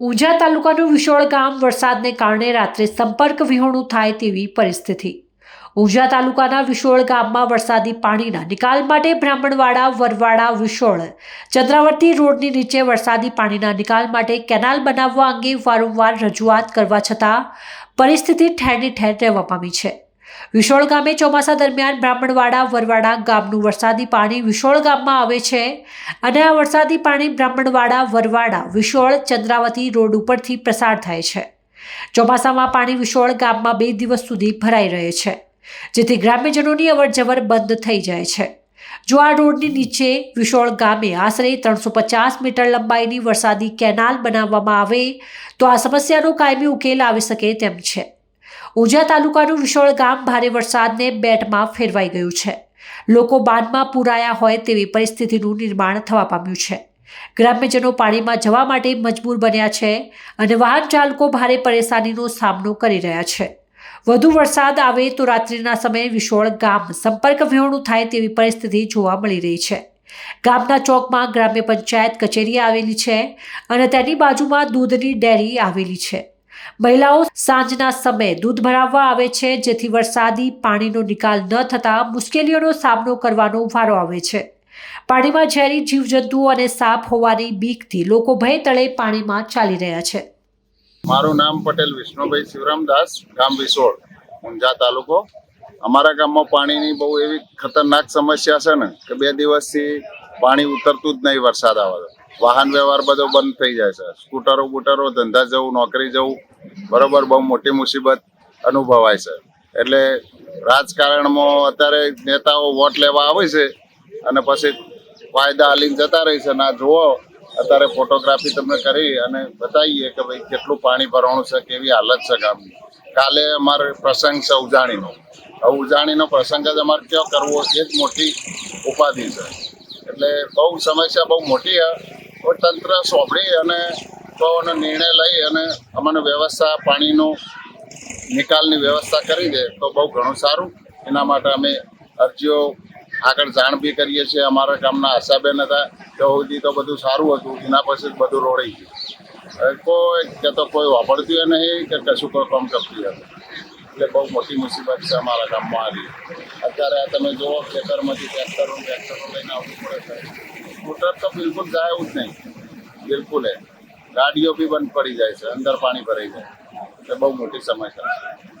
ઊંઝા તાલુકાનું વિશોળ ગામ વરસાદને કારણે રાત્રે સંપર્ક વિહોણું થાય તેવી પરિસ્થિતિ. ઊંઝા તાલુકાના વિશોળ ગામમાં વરસાદી પાણીના નિકાલ માટે બ્રાહ્મણવાડા, વરવાડા, વિશોળ, ચંદ્રાવર્તી રોડની નીચે વરસાદી પાણીના નિકાલ માટે કેનાલ બનાવવા અંગે વારંવાર રજૂઆત કરવા છતાં પરિસ્થિતિ ઠેરની ઠેર રહેવા પામી છે. વિશોળ ગામે ચોમાસા દરમિયાન બ્રાહ્મણવાડા, વરવાડા ગામનું વરસાદી પાણી વિશોળ ગામમાં આવે છે અને આ વરસાદી પાણી બ્રાહ્મણવાડા, વરવાડા, વિશોળ ચંદ્રાવતી રોડ ઉપરથી પ્રસાર થાય છે. ચોમાસામાં પાણી વિશોળ ગામમાં બે દિવસ સુધી ભરાઈ રહે છે, જેથી ગ્રામ્યજનોની અવરજવર બંધ થઈ જાય છે. જો આ રોડની નીચે વિશોળ ગામે આશરે ત્રણસો પચાસ મીટર લંબાઈની વરસાદી કેનાલ બનાવવામાં આવે, તો આ સમસ્યાનો કાયમી ઉકેલ આવી શકે તેમ છે. ઊંઝા તાલુકાનું વિશોળ ગામ ભારે વરસાદને બેટમાં ફેરવાઈ ગયું છે. લોકો બાંધમાં પૂરાયા હોય તેવી પરિસ્થિતિનું નિર્માણ થવા પામ્યું છે. ગ્રામ્યજનો પાણીમાં જવા માટે મજબૂર બન્યા છે અને વાહન ચાલકો ભારે પરેશાનીનો સામનો કરી રહ્યા છે. વધુ વરસાદ આવે તો રાત્રિના સમયે વિશોળ ગામ સંપર્ક વિહોણું થાય તેવી પરિસ્થિતિ જોવા મળી રહી છે. ગામના ચોકમાં ગ્રામ્ય પંચાયત કચેરી આવેલી છે અને તેની બાજુમાં દૂધની ડેરી આવેલી છે. મહિલાઓ સાંજના સમયે દૂધ ભરાવવા આવે છે, જેથી વરસાદી પાણીનો નિકાલ ન થતાં મુશ્કેલીઓનો સામનો કરવાનો વારો આવે છે. પાણીમાં ઝેરી જીવજંતુઓ અને સાપ હોવાની બીકથી લોકો ભય તળે પાણીમાં ચાલી રહ્યા છે. મારું નામ પટેલ વિષ્ણુભાઈ શિવરામદાસ, ગામ વિસોળ ઊંઝા તાલુકો. અમારા ગામમાં પાણીની બહુ એવી ખતરનાક સમસ્યા છે ને, કે બે દિવસથી પાણી ઉતરતું જ નહીં વરસાદ આવે. વાહન વ્યવહાર બધો બંધ થઈ જાય છે. સ્કૂટરો બુટરો, ધંધા જવું, નોકરી જવું બરોબર, બહુ મોટી મુસીબત અનુભવાય છે. એટલે રાજકારણમાં અત્યારે નેતાઓ વોટ લેવા આવે છે અને પછી વાયદા હાલીને જતા રહે છે. ના જુઓ, અત્યારે ફોટોગ્રાફી તમને કરી અને બતાવીએ કે ભાઈ કેટલું પાણી ભરવાનું છે, કેવી હાલત છે ગામની. કાલે અમારે પ્રસંગ છે ઉજાણીનો. હવે ઉજાણીનો પ્રસંગ જ અમારે કયો કરવો એ જ મોટી ઉપાધિ છે. એટલે બહુ સમસ્યા બહુ મોટી છે. તંત્ર સોંપડી અને કોનો નિર્ણય લઈ અને અમને વ્યવસ્થા, પાણીનો નિકાલની વ્યવસ્થા કરી દે તો બહુ ઘણું સારું. એના માટે અમે અરજીઓ આગળ જાણ બી કરીએ છીએ. અમારા ગામના આશાબેન હતા તો સુધી તો બધું સારું હતું. એના પછી બધું રોડાઈ ગયું. કોઈ કે તો કોઈ વાપરતું નહીં કે કશું કોઈ કામ કરતું હતું એટલે બહુ મોટી મુસીબત છે અમારા ગામમાં આવી. અત્યારે આ તમે જુઓ ખેતરમાંથી ટ્રેક્ટરો ટ્રેક્ટરો લઈને આવવું પડે છે. મોટર તો બિલકુલ જાય એવું જ નહીં. બિલકુલ ગાડીઓ બી બંધ પડી જાય છે, અંદર પાણી ભરાઈ જાય એટલે બહુ મોટી સમસ્યા છે.